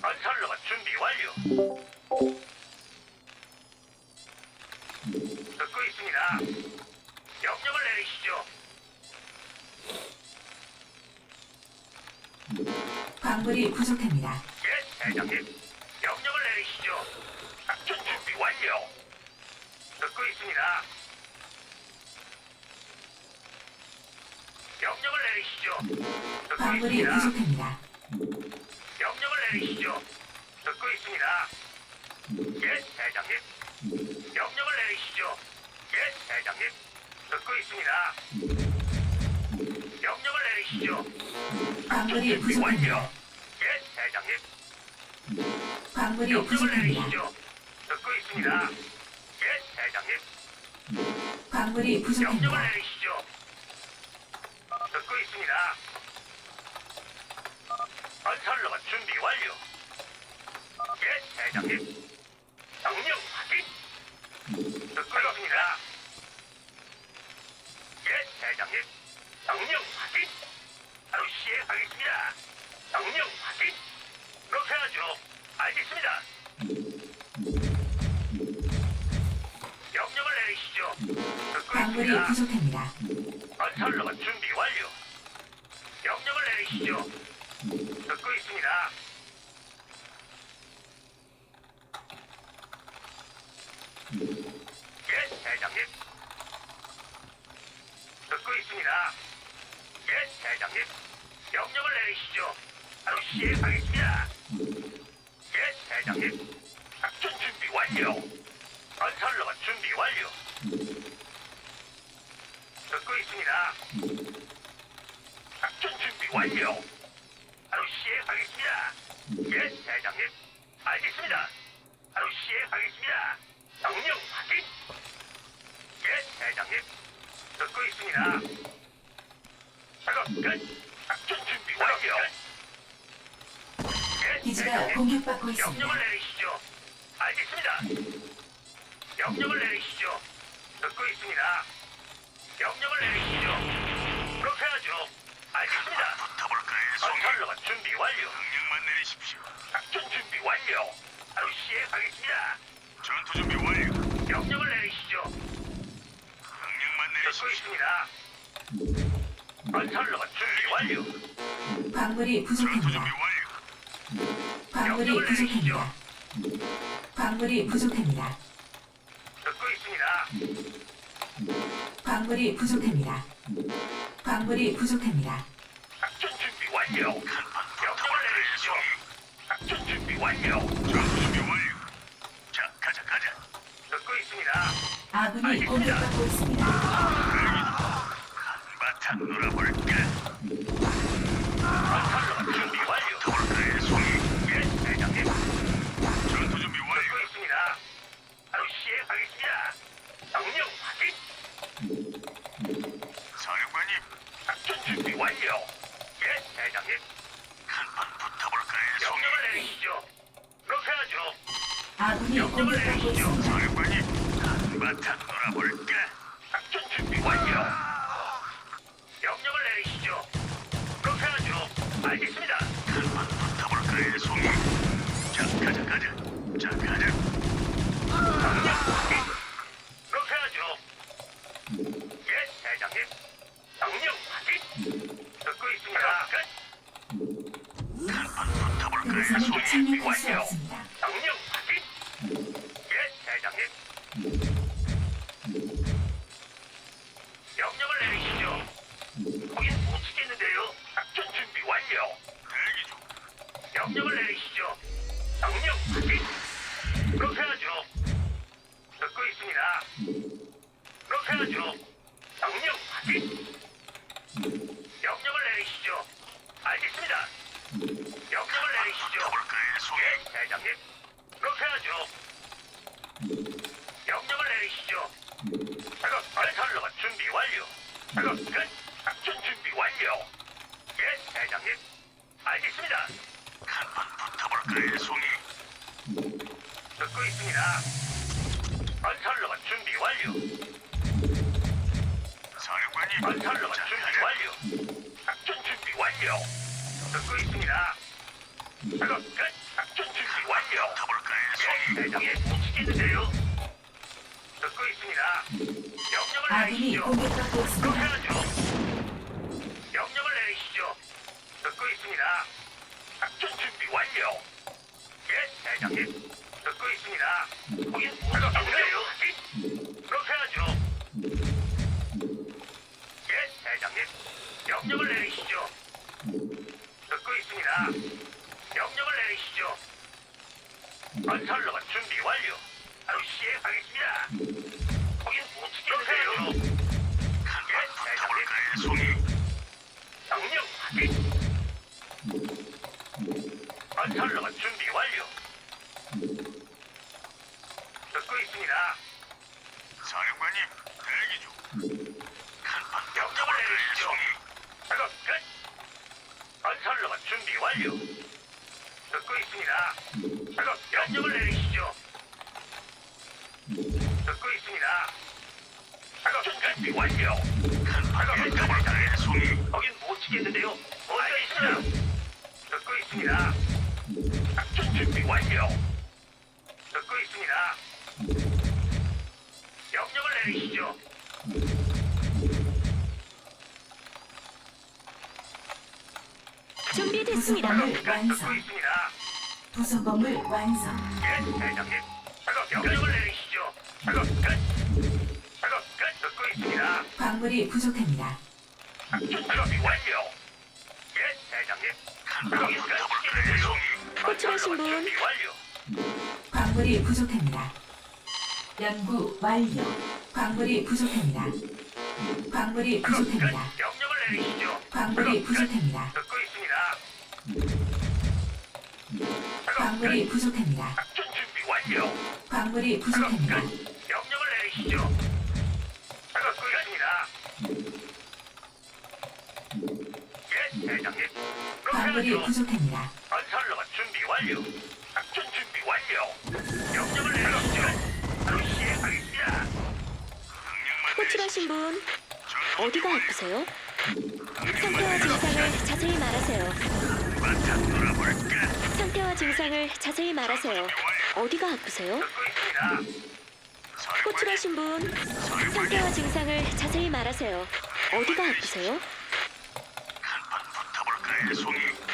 건설로가 준비 완료. 듣고 있습니다. 명령을 내리시죠. 광물이 부족합니다. 예, 대장님. 명령을 내리시죠. 작전 준비 완료. 듣고 있습니다. 명령을 내리시죠. 듣고 광물이 있습니다. 부족합니다. 명령을 내리시죠. 듣고 있습니다. 예, 대장님. 명령을 내리시죠. 예, 대장님. 듣고 있습니다. 명령을 내리시죠. 광물이 준비. 부족합니다. 예, 대장님. 광물이 명령을 부족합니다. 내리시죠. 듣고 있습니다. 예, 대장님. 광물이 명령을 부족합니다. 내리시죠. 듣고 있습니다. 건설로가 준비 완료. 예, 대장님. 바로 시행하겠습니다. 명령 확인. 예, 대장님. 듣고 있습니다. 작업 끝. 작전 준비 완료. 예, 기지가 대장님. 공격받고 있습니다. 명령을 내리시죠. 알겠습니다. 명령을 내리시죠. 듣고 있습니다. 명령을 내리시죠. 그렇게 하죠. 알겠습니다. 붙어볼까요? 건설로가 준비 완료. 명령만 내리십시오. 작전 준비 완료. 바로 시행하겠습니다. 전투 준비 완료. 명령을 내리시죠. 명령만 있습니다. 건설로가 준비 완료. 광물이 부족합니다. 완료. 광물이 부족합니다. 광물이 부족합니다. 듣고 있습니다. 광물이 부족합니다. 광물이 부족합니다. 작전 준비 완료. 명령을 내리시죠. 작전 준비 완료. 전투 가자. 듣고 있습니다. 아군이 공격받고 있습니다. 한바탕 놀아볼까? 내리시죠. 있습니다. 사령관님, 한바탕 놀아볼까? 작전 준비 완료. 내리시죠. 알겠습니다. 한번 붙어볼까요, 송이? 자, 가자, 가자. 자, 가자. 명령 완료. 대기 중. 명령을 내리시죠. 명령 확인. 그렇게 하죠. 듣고 있습니다. 그렇게 하죠. 명령 확인. 명령을 내리시죠. 알겠습니다. 명령을 내리시죠. 예, 대장님. 그렇게 하죠. 명령을 내리시죠. 작업 발살로가 준비 완료. 작업 끝. 작전 준비 완료. 예, 대장님. 알겠습니다. 한번 붙어볼까요, 송이? 듣고 있습니다. 건설로가 준비 완료. 사령관님. 건설로가 준비 완료. 작전 준비 완료. 듣고 있습니다. 작업 끝. 작전 준비 완료. 가볼까요? 예, 대장님 움직이는데요. 듣고 있습니다. 명령을 아군이 내리시죠. 공격받고 그렇게 있습니다. 하죠. 명령을 내리시죠. 듣고 있습니다. 작전 준비 완료. 듣고 있습니다. 건설로가 사령관님, 대기 중. 간판 명령을 내리시죠. 작업 끝. 건설로가 준비 완료. 듣고 있습니다. 작업 명령을 내리시죠. 듣고 있습니다. 작업 준비 완료. 간판 명령을 송이. 거긴 못 치겠는데요. 뭔가 있어요. 듣고 있습니다. 작전 준비 완료. 내리시죠. 준비됐습니다. 듣고 완성. 있습니다. 부속범을 완성. 예, 대장님. 작업 명령을 내리시죠. 작업 끝. 작업 끝. 듣고 있습니다. 광물이 부족합니다. 작전 준비 완료. 예, 대장님. 작업 끝. 호출하신 분. 준비 완료. 광물이 부족합니다. 연구 완료. 광물이 부족합니다. 광물이. 부족합니다. 명령을 내리시죠. 광물이. 부족합니다. 듣고 있습니다. 광물이 끝. 부족합니다. 작전 준비 완료. 광물이 부족합니다. 끝. 명령을 내리시죠. 작업 끝입니다. 예, 대장님. 그렇게 광물이. 부족합니다. 건설로가 준비 완료. 작전 준비 완료. 명령을 내리시죠. 호출하신 분. 어디가 아프세요? 상태와 증상을 자세히 말하세요. 상태와 증상을 자세히 말하세요. 어디가 아프세요? 호출하신 분 상태와 증상을 자세히 말하세요. 어디가 아프세요?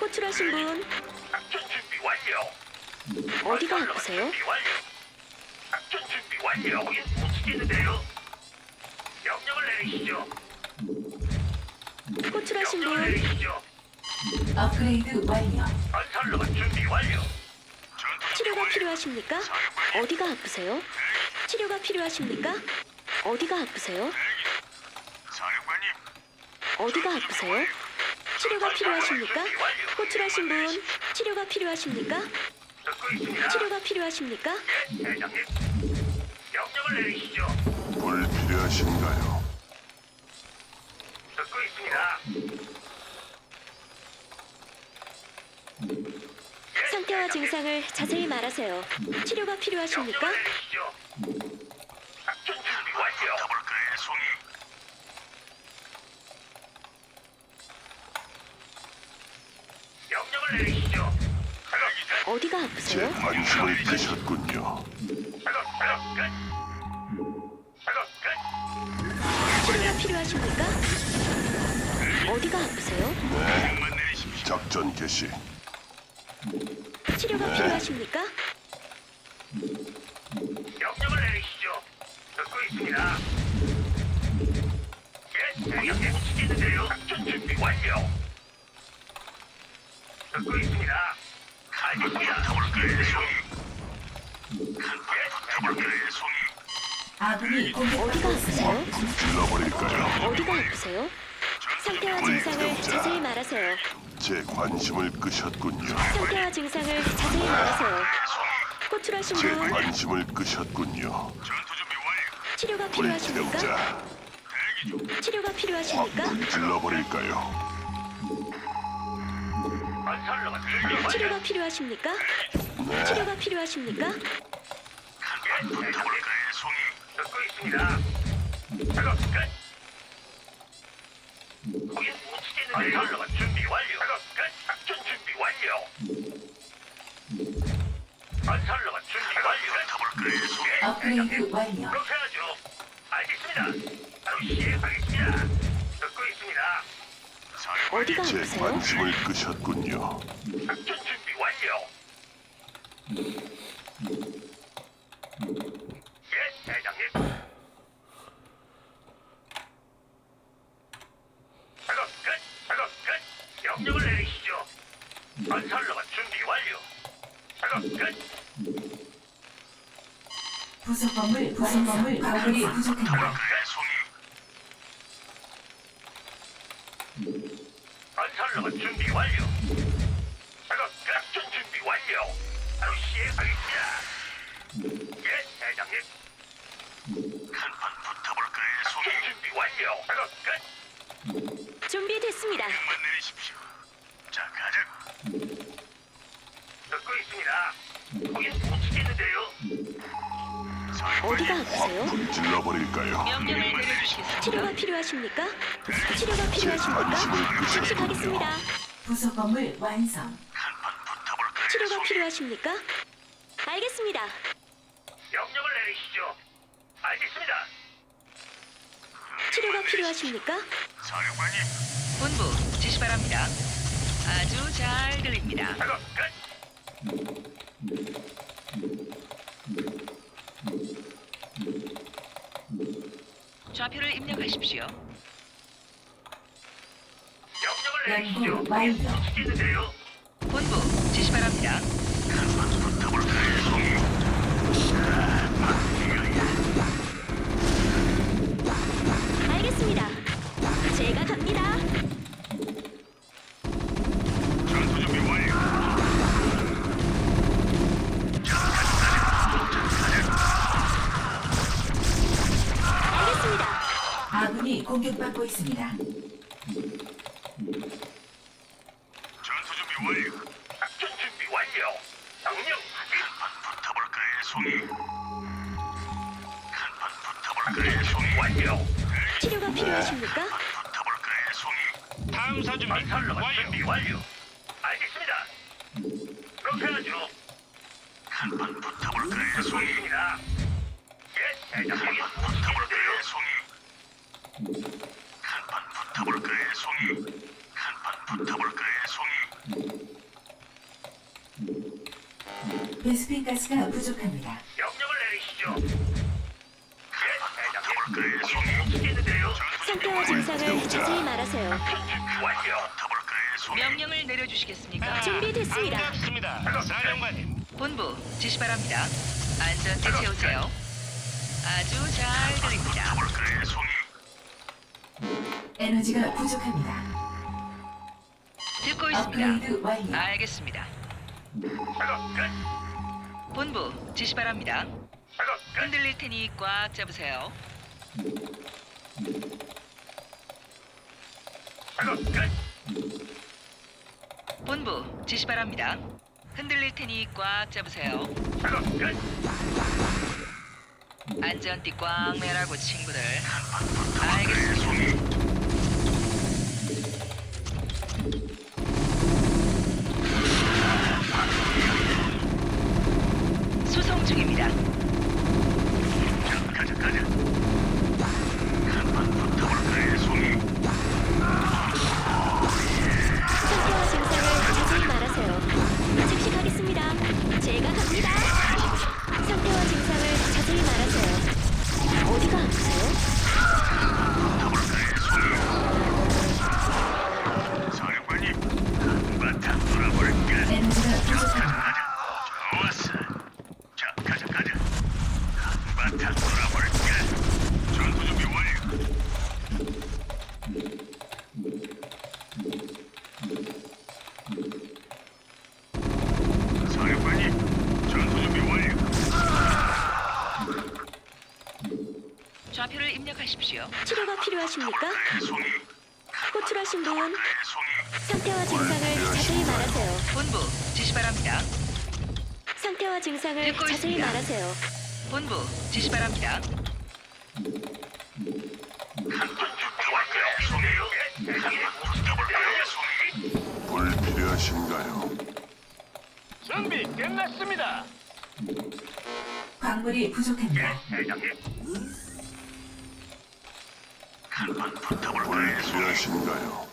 호출하신 분. 어디가 아프세요? 완료. 거긴 못 지키는데요. 명령을 내리시죠. 호출하신 명령을 분 내리시죠. 업그레이드 완료. 건설로가 준비 완료. 치료가 필요하십니까? 어디가 아프세요? 치료가 필요하십니까? 어디가 아프세요? 사령관님, 어디가 아프세요? 치료가 필요하십니까? 호출하신 분 치료가 필요하십니까? 듣고 있습니다. 치료가 필요하십니까? 예, 대장님. 명령을 내리시죠. 불필요하신가요? 듣고 있습니다. 예, 상태와 대장님. 증상을 자세히 말하세요. 치료가 필요하십니까? 명령을 내리시죠. 작전 준비 완료. 가볼까요, 송이? 명령을 내리시죠. 작업 끝. 어디가 제 아프세요? 관심을. 작업 작업 끝. 필요하십니까? 어디가 아프세요? 명만 내리십시오. 작전 개시. 치료가 필요하십니까? 명령을 내리시죠. 듣고 있습니다. 예, 대장님 시키는데요. 작전 준비 완료. 듣고 있습니다. 아군이 어디가 공격받고 있습니다. 아프세요? 질러버릴까요? 어디가 아프세요? 상태와 증상을 자세히 말하세요. 제 관심을 끄셨군요. 상태와 증상을 자세히 말하세요. 호출하신 제 분 관심을 끄셨군요. 전투 준비 완료. 치료가 필요하십니까? 불태우자. 대기 중. 치료가 필요하십니까? 확 질러버릴까요? 완료. 치료가 필요하십니까? 네. 치료가 필요하십니까? 듣고 있습니다. 작업 끝. 거긴 못치겠는데 건설로만 준비 완료. 작업 끝. 작전 준비 완료. 건설로만 준비 완료. 네. 업그레이드 완료. 그렇게 하죠. 알겠습니다. 아시에 하겠습니다. 듣고 있습니다. 이제 관심을 끄셨군요. 작전 준비 완료. 부속 건물 부속 건물 광물이 부족합니다. 그래, 송이. 건설로가 준비 완료. 작업 끝. 작전 준비 완료. 바로 시행하겠습니다. 예, 대장님. 한판 붙어볼까요, 송이? 준비 완료. 작업 끝. 준비됐습니다. 명만 내리십시오. 자, 가자. 듣고 있습니다. 거긴 못 치겠는데요. 어디가 아프세요? 불질러 버릴까요? 명령을 내려주시겠습니까? 치료가 필요하십니까? 치료가 제 필요하십니까? 관심을 끄셨군요. 가겠습니다. 부속 건물 완성. 치료가? 필요하십니까? 알겠습니다. 명령을 내리시죠. 알겠습니다. 치료가 필요하십니까? 사령관님, 본부 지시 바랍니다. 아주 잘 들립니다. 작업 끝. 좌표를 입력하십시오. 명령을 내리시죠. 연구 완료. 못 치겠는데요. 본부 지시 바랍니다. 공격받고 있습니다. 전투 준비 완료. 작전 준비 완료. 명령 확인. 한판 붙어볼까요, 송이? 송이? 완료. 치료가 필요하십니까? 붙어볼까요, 송이? 다음 사준 완료. 준비 완료. 알겠습니다. 그렇게 하죠. 한판 붙어볼까요, 송이입니다. 예, 대장님. 한판 붙어볼까요, 송이? 한판 붙어볼까요, 송이? 베스핀 가스가 부족합니다. 명령을 내리시죠. 예. 붙어볼까요, 송이? 치겠는데요. 상태와 증상을 자세히 말하세요. 완료. 붙어볼까요, 송이? 명령을 내려주시겠습니까? 준비됐습니다. 반갑습니다. 사령관님. 본부 지시 바랍니다. 안전띠 채우세요. 아주 잘 들립니다. 붙어볼까요, 송이? 에너지가 부족합니다. 듣고 있습니다. 업그레이드 완료. 알겠습니다. 작업 끝. 본부 지시 바랍니다. 작업 끝. 흔들릴 테니 꽉 잡으세요. 작업 끝. 본부 지시 바랍니다. 흔들릴 테니 꽉 잡으세요. 작업 끝. 안전띠 꽉 매라고 친구들. 알겠습니다. 수송 중입니다. 좌표를 입력하십시오. 치료가 필요하십니까? 송이, 호출하신 분 송이. 상태와 증상을 자세히 말하세요. 본부 지시 바랍니다. 상태와 증상을 듣고 자세히 있습니다. 말하세요. 본부 지시 바랍니다. 불 필요하신가요? 준비 끝났습니다. 광물이 부족합니다. 대장님. 한번 붙어볼까요? 불필요하신가요?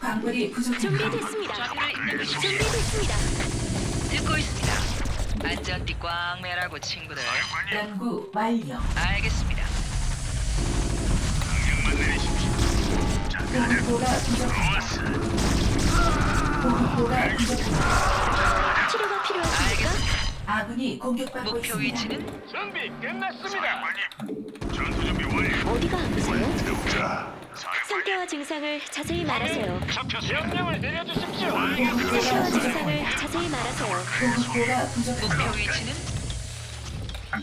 광물이 부족합니다. 준비됐습니다. 준비됐습니다. 듣고 있습니다. 안전띠 꽝 매라고 친구들. 연구 완료. 알겠습니다. 보급고가 부족합니다. 보급고가 부족합니다. 치료가 필요하십니까? 알겠습니다. 아군이 공격받고 목표 있습니다. 위치는 준비 끝났습니다. 사령관님, 전투 준비 완료. 어디가 아프세요? 상태와 증상을 자세히 말하세요. 명령을 내려주십시오. 상태와 증상을 자세히 말하세요. 보급고가 부족합니다. 목표 위치는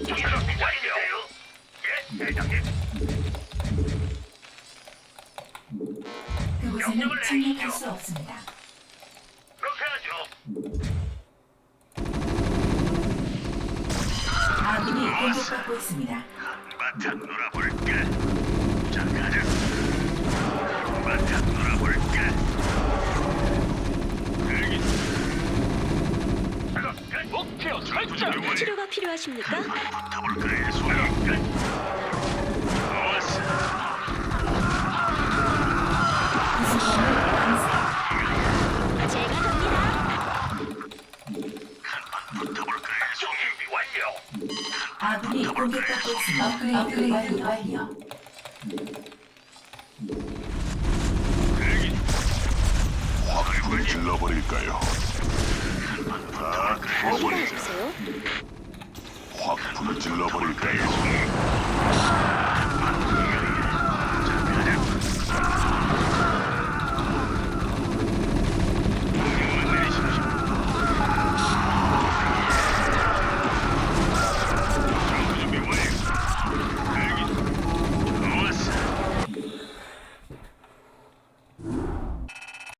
준비 완료. 예, 대장님. 그곳에는 착륙할 수 없습니다. 그렇게 하죠. 아군이 공격받고 있습니다. 한바탕 놀아볼까? 목표 설정. 치료가 필요하십니까? 제가 갑니다. 아군이 공격받고 있습니다. 업그레이드 완료. 완료. 여기. 확 불질러버릴까요? 다 죽어버리자. 확 불질러버릴까요?